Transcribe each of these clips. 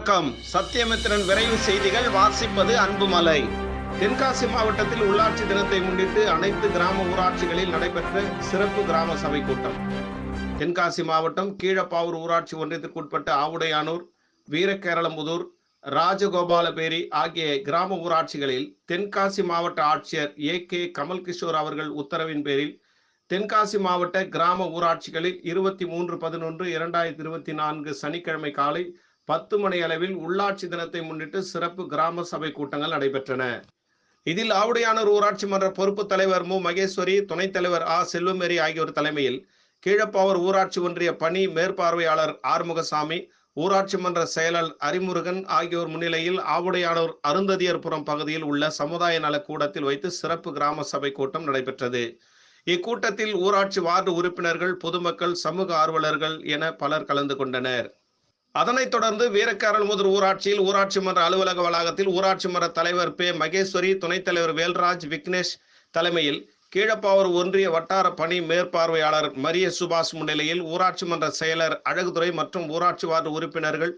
வணக்கம். சத்தியமித்திரன் விரைவு செய்திகள் வாசிப்பது அன்புமலை. தென்காசி மாவட்டத்தில் உள்ளாட்சி தினத்தை முன்னிட்டு அனைத்து கிராம ஊராட்சிகளில் நடைபெற்ற சிறப்பு கிராம சபை கூட்டம். தென்காசி மாவட்டம் கீழப்பாவூர் ஊராட்சி ஒன்றியத்திற்குட்பட்ட ஆவுடையானூர் வீரகேரளம்புதூர் ராஜகோபாலபேரி ஆகிய கிராம ஊராட்சிகளில் தென்காசி மாவட்ட ஆட்சியர் ஏ கே கமல்கிஷோர் அவர்கள் உத்தரவின் பேரில் தென்காசி மாவட்ட கிராம ஊராட்சிகளில் இருபத்தி மூன்று பதினொன்று இரண்டாயிரத்தி இருபத்தி நான்கு சனிக்கிழமை காலை பத்து மணி அளவில் உள்ளாட்சி தினத்தை முன்னிட்டு சிறப்பு கிராம சபை கூட்டங்கள் நடைபெற்றன. இதில் ஆவுடையானூர் ஊராட்சி மன்ற பொறுப்பு தலைவர் மு. மகேஸ்வரி துணைத் தலைவர் ஆ. செல்வமேரி ஆகியோர் தலைமையில் கீழப்பாவூர் ஊராட்சி ஒன்றிய பணி மேற்பார்வையாளர் ஆறுமுகசாமி ஊராட்சி மன்ற செயலர் அரிமுருகன் ஆகியோர் முன்னிலையில் ஆவுடையானூர் அருந்ததியர்புரம் பகுதியில் உள்ள சமுதாய நல கூடத்தில் வைத்து சிறப்பு கிராம சபை கூட்டம் நடைபெற்றது. இக்கூட்டத்தில் ஊராட்சி வார்டு உறுப்பினர்கள் பொதுமக்கள் சமூக ஆர்வலர்கள் என பலர் கலந்து கொண்டனர். அதனைத் தொடர்ந்து வீரக்காரல்முதர் ஊராட்சியில் ஊராட்சி மன்ற அலுவலக வளாகத்தில் ஊராட்சி மன்ற தலைவர் பே மகேஸ்வரி துணைத் தலைவர் வேல்ராஜ் விக்னேஷ் தலைமையில் கீழப்பாவூர் ஒன்றிய வட்டார பணி மேற்பார்வையாளர் மரிய சுபாஷ் முன்னிலையில் ஊராட்சி மன்ற செயலர் அழகுதுரை மற்றும் ஊராட்சி வார்டு உறுப்பினர்கள்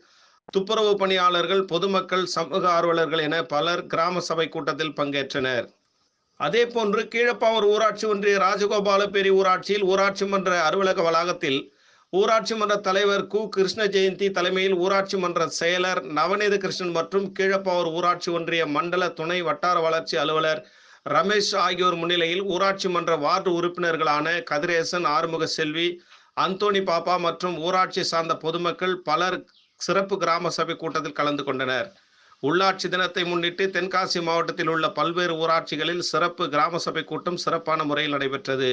துப்புரவு பணியாளர்கள் பொதுமக்கள் சமூக ஆர்வலர்கள் என பலர் கிராம சபை கூட்டத்தில் பங்கேற்றனர். அதே போன்று கீழப்பாவூர் ஊராட்சி ஒன்றிய ராஜகோபாலபேரி ஊராட்சியில் ஊராட்சி மன்ற அலுவலக வளாகத்தில் ஊராட்சி மன்ற தலைவர் கு. கிருஷ்ண ஜெயந்தி தலைமையில் ஊராட்சி மன்ற செயலர் நவநீத கிருஷ்ணன் மற்றும் கீழப்பாவூர் ஊராட்சி ஒன்றிய மண்டல துணை வட்டார வளர்ச்சி அலுவலர் ரமேஷ் ஆகியோர் முன்னிலையில் ஊராட்சி மன்ற வார்டு உறுப்பினர்களான கதிரேசன் ஆறுமுக செல்வி அந்தோணி பாப்பா மற்றும் ஊராட்சி சார்ந்த பொதுமக்கள் பலர் சிறப்பு கிராம சபை கூட்டத்தில் கலந்து கொண்டனர். உள்ளாட்சி தினத்தை முன்னிட்டு தென்காசி மாவட்டத்தில் உள்ள பல்வேறு ஊராட்சிகளில் சிறப்பு கிராம சபை கூட்டம் சிறப்பான முறையில் நடைபெற்றது.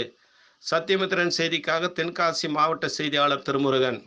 சத்தியமித்திரன் செய்திக்காக தென்காசி மாவட்ட செய்தியாளர் திருமுருகன்.